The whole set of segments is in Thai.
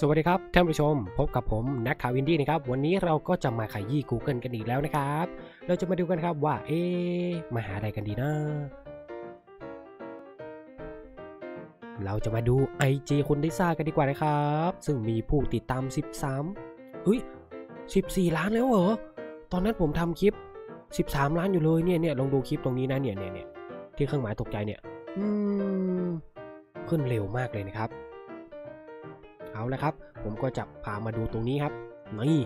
สวัสดีครับท่านผู้ชม พบกับผมนักข่าวอินดี้นะครับ วันนี้เราก็จะมาขยี้ Google กันอีกแล้วนะครับ เราจะมาดูกันครับว่า เอ๊มาหาอะไรกันดีนะ เราจะมาดู IG คุณลิซ่ากันดีกว่านะครับ ซึ่งมีผู้ติดตาม 13เฮ้ย 14 ล้านแล้วเหรอ ตอนนั้นผมทำคลิป 13 ล้านอยู่เลยเนี่ยเนี่ยลองดูคลิปตรงนี้นะเนี่ยเนี่ยเนี่ยที่เครื่องหมายตกใจเนี่ย อืม ขึ้นเร็วมากเลยนะครับ เอาละครับ ผมก็จะพามาดูตรงนี้ครับนี่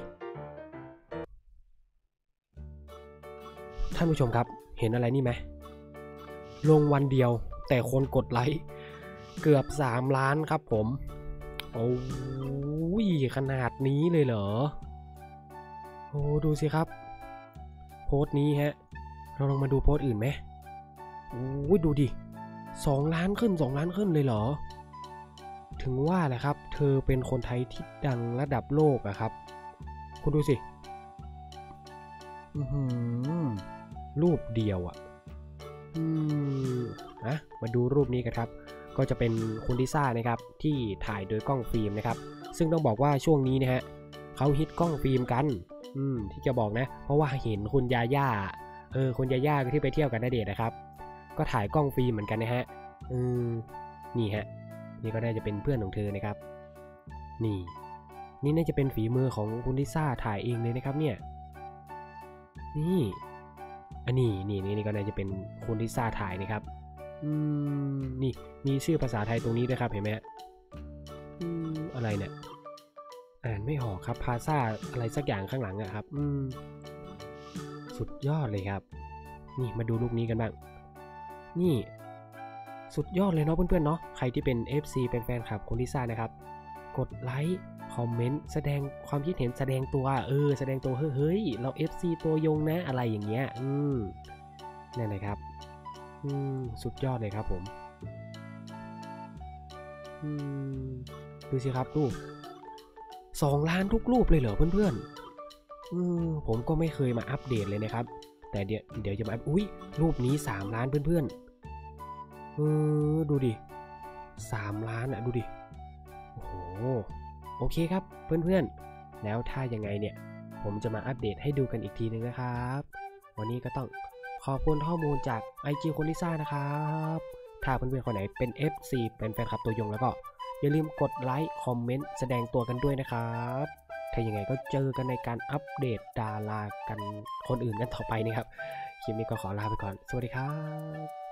ท่านผู้ชมครับ เห็นอะไรนี่ไหมลงวันเดียวแต่คนกดไลค์เกือบ 3 ล้านครับผม โอ้ยขนาดนี้เลยเหรอ โอ้ดูสิครับ โพสต์นี้ฮะ เราลองมาดูโพสต์อื่นไหมโอ้ยดูดิสองล้านขึ้นสองล้านขึ้นเลยเหรอ ถึงว่าแหละครับ เธอเป็นคนไทยที่ดังระดับโลกอะครับ คุณดูสิอือหือรูปเดียวอะอืมนะมาดูรูปนี้กันครับ ก็จะเป็นคุณลิซ่านะครับที่ถ่ายโดยกล้องฟิล์มนะครับ ซึ่งต้องบอกว่าช่วงนี้นะฮะเขาฮิตกล้องฟิล์มกัน อืมที่จะบอกนะ เพราะว่าเห็นคุณยาย่าเออคุณยาย่าที่ไปเที่ยวกันนาเดชน์นะครับ ก็ถ่ายกล้องฟิล์มเหมือนกันนะฮะอืมนี่ฮะ นี่ก็น่าจะเป็นเพื่อนของเธอนะครับ นี่ นี่น่าจะเป็นฝีมือของคุณลิซ่าถ่ายเองเลยนะครับเนี่ย นี่อันนี้นี่นี่นี่ก็น่าจะเป็นคุณลิซ่าถ่ายนะครับ อืม นี่มีชื่อภาษาไทยตรงนี้ด้วยครับเห็นไหมอืมอะไรเนี่ย อ่านไม่ออกครับพาซาอะไรสักอย่างข้างหลังอะครับ อืม สุดยอดเลยครับ นี่มาดูรูปนี้กันบ้าง นี่ สุดยอดเลยเนาะเพื่อนๆเนาะใครที่เป็น FC เป็นแฟนคลับคุณลิซ่านะครับ กดไลค์คอมเมนต์แสดงความคิดเห็นแสดงตัวเออแสดงตัวเฮ้ยเฮ้ยเรา FC ตัวยงนะอะไรอย่างเงี้ยอืมนั่นนะครับอืมสุดยอดเลยครับผมอืมดูสิครับรูปสองล้านทุกรูปเลยเหรอเพื่อนๆอืมผมก็ไม่เคยมาอัปเดตเลยนะครับ แต่เดี๋ยวเดี๋ยวจะมาอุ้ยรูปนี้ 3 ล้านเพื่อนๆ เออดูดิสามล้านอะดูดิ โอ้โห โอเคครับเพื่อนๆ แล้วถ้ายังไงเนี่ย ผมจะมาอัปเดตให้ดูกันอีกทีนึงนะครับ วันนี้ก็ต้องขอบคุณข้อมูลจาก IG คุณลิซ่านะครับ ถ้าเพื่อนๆ คนไหนเป็น FC เป็นแฟนคลับตัวยงแล้วก็ อย่าลืมกดไลค์ คอมเมนต์ แสดงตัวกันด้วยนะครับ ถ้ายังไงก็เจอกันในการอัปเดตดารากันคนอื่นกันต่อไปนะครับ คลิปนี้ก็ขอลาไปก่อน สวัสดีครับ